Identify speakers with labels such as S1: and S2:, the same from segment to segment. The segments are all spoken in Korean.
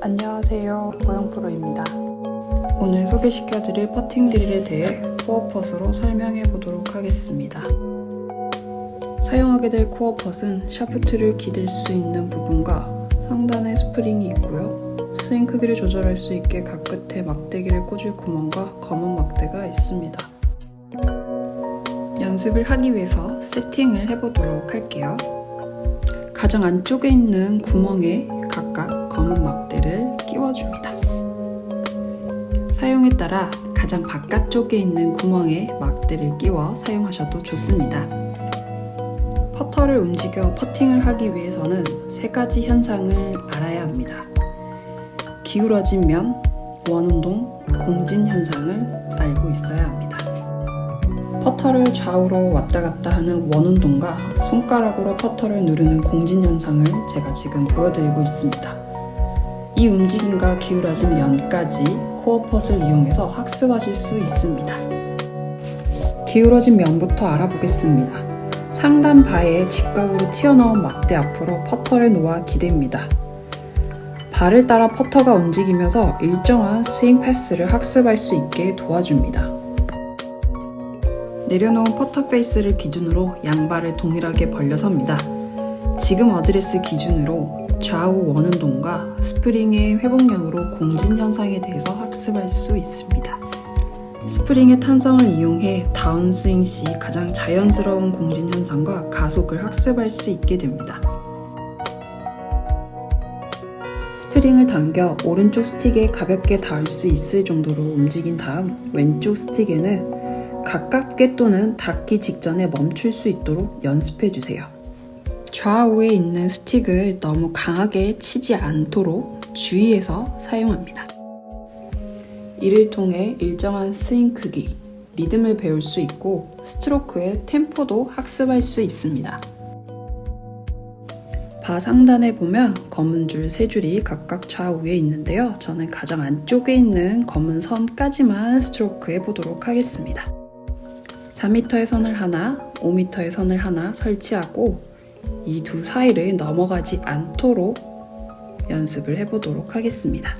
S1: 안녕하세요. 고영 프로입니다. 오늘 소개시켜드릴 퍼팅 드릴에 대해 코어 펫으로 설명해 보도록 하겠습니다. 사용하게 될 코어 펫은 샤프트를 기댈 수 있는 부분과 상단에 스프링이 있고요. 스윙 크기를 조절할 수 있게 각 끝에 막대기를 꽂을 구멍과 검은 막대가 있습니다. 연습을 하기 위해서 세팅을 해보도록 할게요. 가장 안쪽에 있는 구멍에 각각 검은 막대를 끼워줍니다. 사용에 따라 가장 바깥쪽에 있는 구멍에 막대를 끼워 사용하셔도 좋습니다. 퍼터를 움직여 퍼팅을 하기 위해서는 세 가지 현상을 알아야 합니다. 기울어진 면, 원운동, 공진 현상을 알고 있어야 합니다. 퍼터를 좌우로 왔다 갔다 하는 원운동과 손가락으로 퍼터를 누르는 공진 현상을 제가 지금 보여드리고 있습니다. 이 움직임과 기울어진 면까지 코어 펫을 이용해서 학습하실 수 있습니다. 기울어진 면부터 알아보겠습니다. 상단 바에 직각으로 튀어나온 막대 앞으로 퍼터를 놓아 기댑니다. 발을 따라 퍼터가 움직이면서 일정한 스윙 패스를 학습할 수 있게 도와줍니다. 내려놓은 퍼터 페이스를 기준으로 양발을 동일하게 벌려섭니다. 지금 어드레스 기준으로 좌우 원운동과 스프링의 회복량으로 공진 현상에 대해서 학습할 수 있습니다. 스프링의 탄성을 이용해 다운스윙 시 가장 자연스러운 공진 현상과 가속을 학습할 수 있게 됩니다. 스프링을 당겨 오른쪽 스틱에 가볍게 닿을 수 있을 정도로 움직인 다음 왼쪽 스틱에는 가깝게 또는 닿기 직전에 멈출 수 있도록 연습해 주세요. 좌우에 있는 스틱을 너무 강하게 치지 않도록 주의해서 사용합니다. 이를 통해 일정한 스윙 크기, 리듬을 배울 수 있고 스트로크의 템포도 학습할 수 있습니다. 바 상단에 보면 검은 줄 세 줄이 각각 좌우에 있는데요. 저는 가장 안쪽에 있는 검은 선까지만 스트로크 해보도록 하겠습니다. 4m의 선을 하나, 5m의 선을 하나 설치하고 이 두 사이를 넘어가지 않도록 연습을 해보도록 하겠습니다.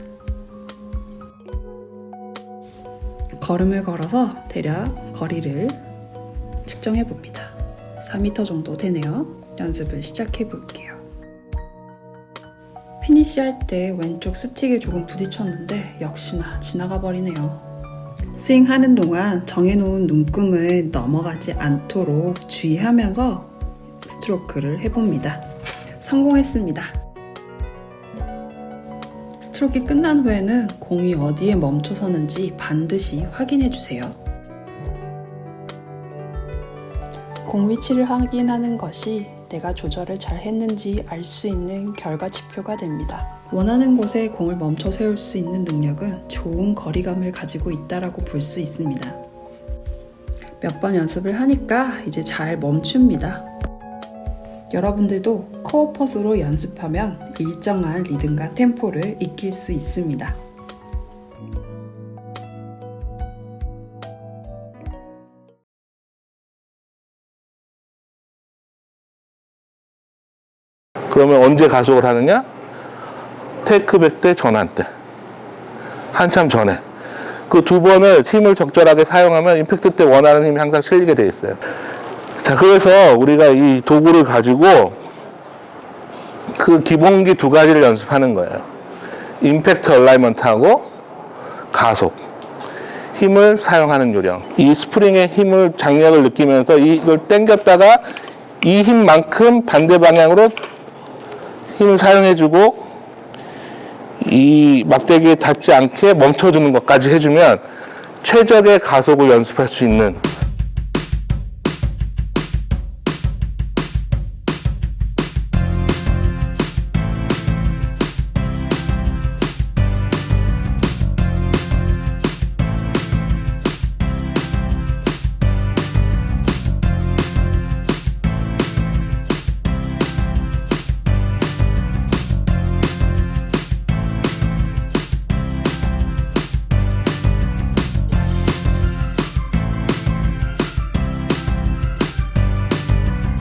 S1: 걸음을 걸어서 대략 거리를 측정해 봅니다. 4m 정도 되네요. 연습을 시작해 볼게요. 피니시 할 때 왼쪽 스틱에 조금 부딪혔는데 역시나 지나가 버리네요. 스윙하는 동안 정해놓은 눈금을 넘어가지 않도록 주의하면서 스트로크를 해봅니다. 성공했습니다. 스트로크가 끝난 후에는 공이 어디에 멈춰서는지 반드시 확인해 주세요. 공 위치를 확인하는 것이 내가 조절을 잘 했는지 알 수 있는 결과 지표가 됩니다. 원하는 곳에 공을 멈춰 세울 수 있는 능력은 좋은 거리감을 가지고 있다라고 볼 수 있습니다. 몇 번 연습을 하니까 이제 잘 멈춥니다. 여러분들도 코어펫으로 연습하면 일정한 리듬과 템포를 익힐 수 있습니다.
S2: 그러면 언제 가속을 하느냐? 테이크백 때 전환 때. 한참 전에. 그 두 번을 힘을 적절하게 사용하면 임팩트 때 원하는 힘이 항상 실리게 되어 있어요. 자, 그래서 우리가 이 도구를 가지고 그 기본기 두 가지를 연습하는 거예요. 임팩트 얼라이먼트하고 가속. 힘을 사용하는 요령. 이 스프링의 힘을 장력을 느끼면서 이걸 당겼다가 이 힘만큼 반대 방향으로 힘을 사용해주고 이 막대기에 닿지 않게 멈춰주는 것까지 해주면 최적의 가속을 연습할 수 있는